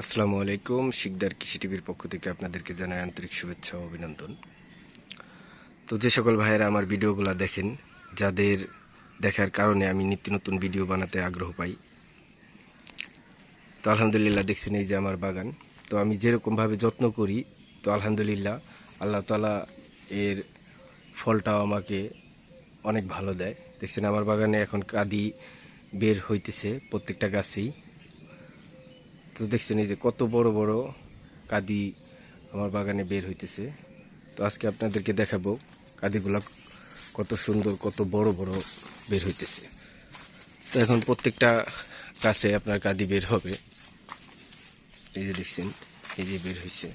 আসসালামু আলাইকুম, শিকদার কৃষি টিভির পক্ষ থেকে আপনাদেরকে জানাই আন্তরিক শুভেচ্ছা ও অভিনন্দন। তো যে সকল ভাইয়েরা আমার ভিডিওগুলো দেখেন, যাদের দেখার কারণে আমি নিত্য নতুন ভিডিও বানাতে আগ্রহ পাই, তো আলহামদুলিল্লাহ দেখছেন এই যে আমার বাগান। তো আমি যেরকমভাবে যত্ন করি, তো আলহামদুলিল্লাহ আল্লাহ তালা এর ফলটাও আমাকে অনেক ভালো দেয়। দেখছেন আমার বাগানে এখন কাদি বের হইতেছে প্রত্যেকটা গাছেই। তো দেখছেন এই যে কত বড় বড় কাদি আমার বাগানে বের হইতেছে। তো আজকে আপনাদেরকে দেখাবো কাদিগুলা কত সুন্দর, কত বড় বড় বের হইতেছে। তো এখন প্রত্যেকটা গাছে আপনার কাদি বের হবে। এই যে দেখছেন, এই যে বের হয়েছে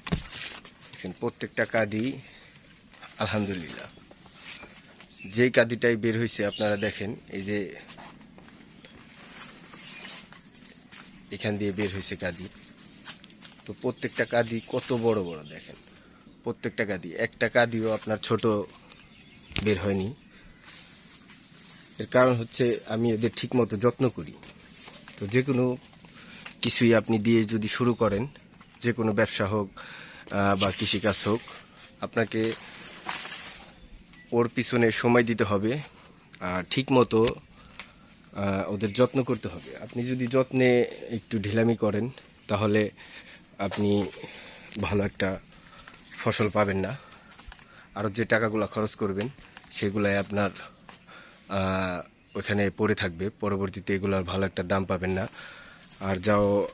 দেখছেন, প্রত্যেকটা কাদি, আলহামদুলিল্লাহ। যেই কাদিটাই বের হয়েছে আপনারা দেখেন, এই যে এখান দিয়ে বের হয়েছে কাদি। তো প্রত্যেকটা কাদি কত বড় বড়, দেখেন। প্রত্যেকটা কাদি। একটা কাদিও আপনার ছোট বের হয়নি। এর কারণ হচ্ছে আমি এদের ঠিক মতো যত্ন করি। তো যে কোনো কিছুই আপনি দিয়ে যদি শুরু করেন, যে কোনো ব্যবসা হোক বা কৃষিকাজ হোক, আপনাকে ওর পিছনে সময় দিতে হবে। আর ঠিক মতো ওদের যত্ন করতে হবে। আপনি যদি যত্নে একটু ঢিলামি করেন, তাহলে আপনি ভালো একটা ফসল পাবেন না। আর যে টাকাগুলো খরচ করবেন, সেগুলাই আপনার ওখানে পড়ে থাকবে। পরবর্তীতে এগুলোর ভালো একটা দাম পাবেন না। আর যাও,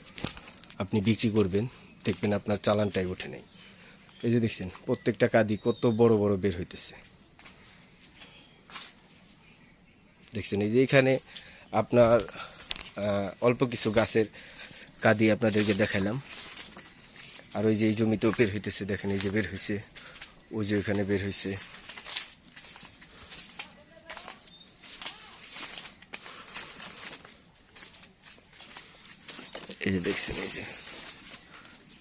আপনি বিক্রি করবেন, দেখবেন আপনার চালানটাই ওঠে নেই। এই যে দেখছেন, প্রত্যেকটা কাদি কত বড় বড় বের হইতেছে। দেখছেন, এই যে এখানে আপনার অল্প কিছু গাছের কাদি আপনাদেরকে দেখালাম আর ওই যে এই জমিতেও বের হইতেছে, দেখেন, এই যে বের হয়েছে ওই যে ওইখানে বের হয়েছে এই যে দেখছেন, এই যে।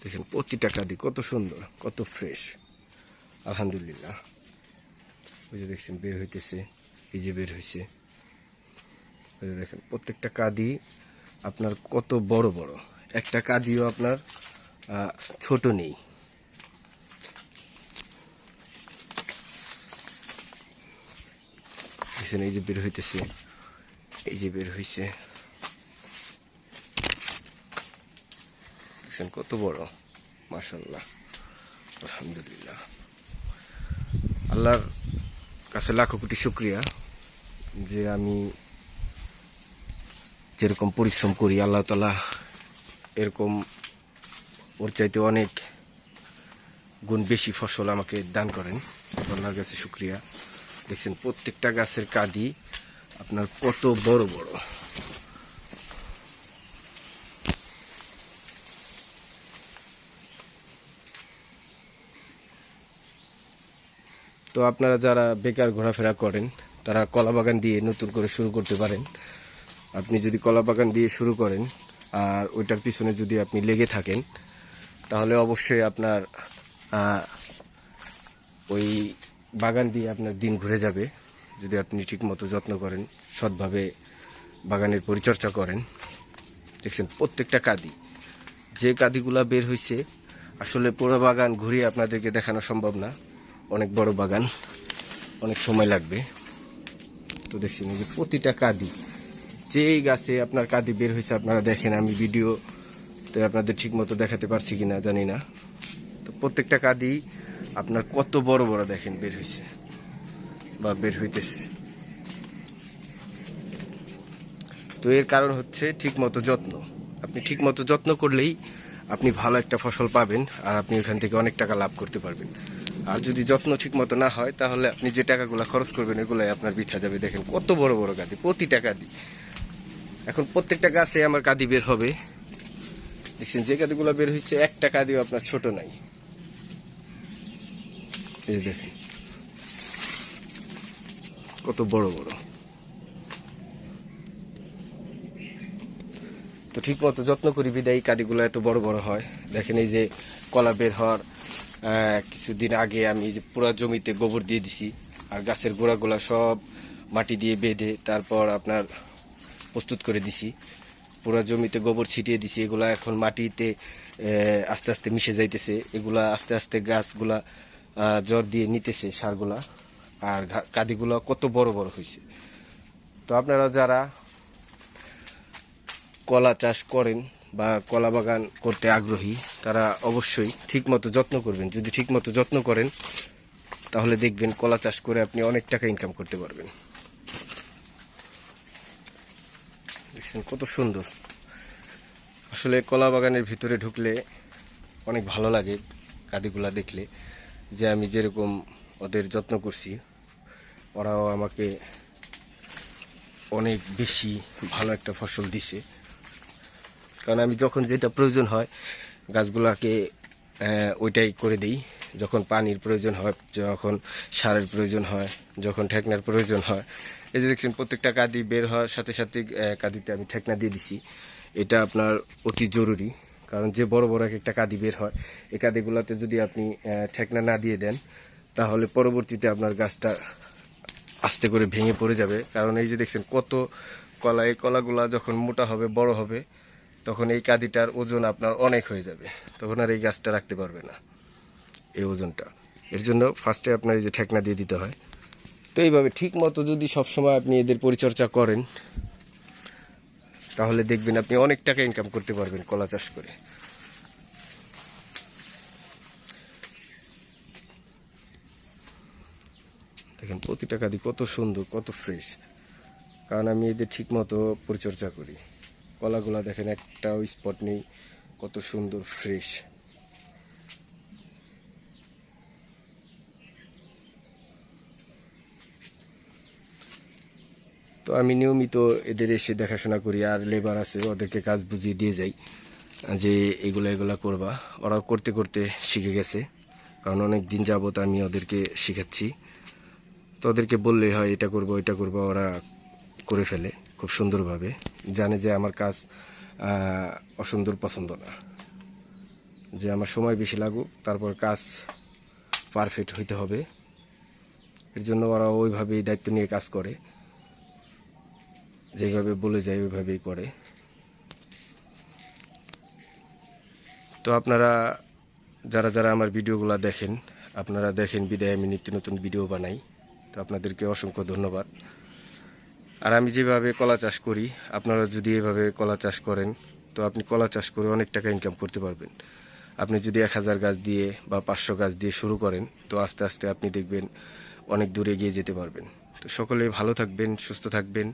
দেখছেন, প্রতিটা কাদি কত সুন্দর, কত ফ্রেশ আলহামদুলিল্লাহ। ওই যে দেখছেন, বের হইতেছে, এই যে বের হয়েছে দেখেন, প্রত্যেকটা কাদি আপনার কত বড় বড়। একটা কাদিও আপনার ছোট নেই। এই যে বের হইতেছে, এই যে বের হইছে। কত বড়। মাশাল্লাহ আলহামদুলিল্লাহ। আল্লাহর কাছে লাখো কোটি শুক্রিয়া যে আমি যেরকম পরিশ্রম করি, আল্লাহ তালা এরকম ওর চাইতে অনেক গুণ বেশি ফসল আমাকে দান করেন। আল্লাহর কাছে শুক্রিয়া। দেখছেন, প্রত্যেকটা গাছের কাদি আপনার কত বড় বড়। তো আপনারা যারা বেকার ঘোরাফেরা করেন, তারা কলা বাগান দিয়ে নতুন করে শুরু করতে পারেন। আপনি যদি কলা বাগান দিয়ে শুরু করেন, আর ওইটার পিছনে যদি আপনি লেগে থাকেন, তাহলে অবশ্যই আপনার ওই বাগান দিয়ে আপনার দিন ঘুরে যাবে। যদি আপনি ঠিকমতো যত্ন করেন, সৎভাবে বাগানের পরিচর্যা করেন। দেখছেন, প্রত্যেকটা কাদি। যে কাদিগুলা বের হয়েছে আসলে পুরো বাগান ঘুরিয়ে আপনাদেরকে দেখানো সম্ভব না। অনেক বড় বাগান, অনেক সময় লাগবে। তো দেখছেন, এই যে প্রতিটা কাদি। যেই গাছে আপনার কাদি বের হয়েছে, আপনারা দেখেন, আমি ভিডিও আপনাদের ঠিক মতো দেখাতে পারছি কিনা, জানি না। তো প্রত্যেকটা কাদি আপনার কত বড় বড় দেখেন, বের হয়েছে বা বের হইতেছে। তো এর কারণ হচ্ছে ঠিক মতো যত্ন। আপনি ঠিক মতো যত্ন করলেই আপনি ভালো একটা ফসল পাবেন আর আপনি ওখান থেকে অনেক টাকা লাভ করতে পারবেন। আর যদি যত্ন ঠিক মতো না হয়, তাহলে আপনি যে টাকাগুলো খরচ করবেন, এগুলাই আপনার বৃথা যাবে। দেখেন কত বড় বড় গাদি প্রতি টাকা কাদি এখন প্রত্যেকটা গাছে আমার কাদি বের হবে। দেখছেন, যে কাদিগুলো বের হয়েছে, একটা কাদিও আপনার ছোট নাই। এই দেখেন, কত বড় বড়। তো ঠিক মতো যত্ন করি বিদায় কাদিগুলো এত বড় বড় হয়। দেখেন, এই যে কলা বের হওয়ার কিছুদিন আগে আমি যে পুরো জমিতে গোবর দিয়ে দিছি। আর গাছের গোড়াগুলা সব মাটি দিয়ে বেঁধে, তারপর আপনার প্রস্তুত করে দিছি। পুরো জমিতে গোবর ছিটিয়ে দিছি, এগুলা এখন মাটিতে আস্তে আস্তে মিশে যাইতেছে। এগুলা আস্তে আস্তে গাছগুলা জ্বর দিয়ে নিতেছে সারগুলা। আর কাদিগুলা কত বড় বড় হয়েছে তো আপনারা যারা কলা চাষ করেন বা কলা বাগান করতে আগ্রহী, তারা অবশ্যই ঠিকমতো যত্ন করবেন। যদি ঠিকমতো যত্ন করেন, তাহলে দেখবেন কলা চাষ করে আপনি অনেক টাকা ইনকাম করতে পারবেন। দেখছেন, কত সুন্দর। আসলে কলা বাগানের ভিতরে ঢুকলে অনেক ভালো লাগে কাদিগুলা দেখলে, যে আমি যেরকম ওদের যত্ন করছি, ওরাও আমাকে অনেক বেশি ভালো একটা ফসল দিছে। কারণ আমি যখন যেটা প্রয়োজন হয়, গাছগুলাকে ওইটাই করে দিই। যখন পানির প্রয়োজন হয়, যখন সারের প্রয়োজন হয়, যখন ঠেকনার প্রয়োজন হয় এই যে দেখছেন, প্রত্যেকটা কাদি বের হওয়ার সাথে সাথে কাদিতে আমি ঠেকনা দিয়ে দিছি। এটা আপনার অতি জরুরি, কারণ যে বড় বড় এক একটা কাদি বের হয়, এই কাদিগুলোতে যদি আপনি ঠেকনা না দিয়ে দেন, তাহলে পরবর্তীতে আপনার গাছটা আস্তে করে ভেঙে পড়ে যাবে। কারণ এই যে দেখছেন, কত কলা, এই কলাগুলা যখন মোটা হবে, বড় হবে, তখন এই কাদিটার ওজন আপনার অনেক হয়ে যাবে। তখন আর এই গাছটা রাখতে পারবে না, এই ওজনটা। এর জন্য ফার্স্টে আপনার এই যে ঠেকনা দিয়ে দিতে হয়। তো এইভাবে ঠিক মতো যদি সবসময় আপনি এদের পরিচর্যা করেন, তাহলে দেখবেন আপনি অনেক টাকা ইনকাম করতে পারবেন কলা চাষ করে। দেখেন প্রতিটা কাদি কত সুন্দর, কত ফ্রেশ কারণ আমি এদের ঠিক মতো পরিচর্যা করি। কলাগুলা দেখেন, একটাও স্পট নেই, কত সুন্দর ফ্রেশ তো আমি নিয়মিত এদের এসে দেখাশোনা করি আর লেবার আছে, ওদেরকে কাজ বুঝিয়ে দিয়ে যাই যে এগুলো এগুলা করবা। ওরা করতে করতে শিখে গেছে, কারণ অনেক দিন যাবত আমি ওদেরকে শেখাচ্ছি। তো ওদেরকে বললেই হয়, এটা করব এটা করব। ওরা করে ফেলে খুব সুন্দরভাবে। জানে যে আমার কাজ অসুন্দর পছন্দ না। যে আমার সময় বেশি লাগুক, তারপর কাজ পারফেক্ট হইতে হবে। এর জন্য ওরা ওইভাবেই দায়িত্ব নিয়ে কাজ করে। যেভাবে বলে যায়, ওইভাবেই করে। তো আপনারা, যারা যারা আমার ভিডিওগুলো দেখেন, আপনারা দেখেন বিদায়, আমি নিত্য নতুন ভিডিও বানাই। তো আপনাদেরকে অসংখ্য ধন্যবাদ। আর আমি যেভাবে কলা চাষ করি, আপনারা যদি এভাবে কলা চাষ করেন, তো আপনি কলা চাষ করে অনেক টাকা ইনকাম করতে পারবেন। আপনি যদি এক হাজার গাছ দিয়ে বা পাঁচশো গাছ দিয়ে শুরু করেন, তো আস্তে আস্তে আপনি দেখবেন অনেক দূরে এগিয়ে যেতে পারবেন। তো সকলে ভালো থাকবেন, সুস্থ থাকবেন।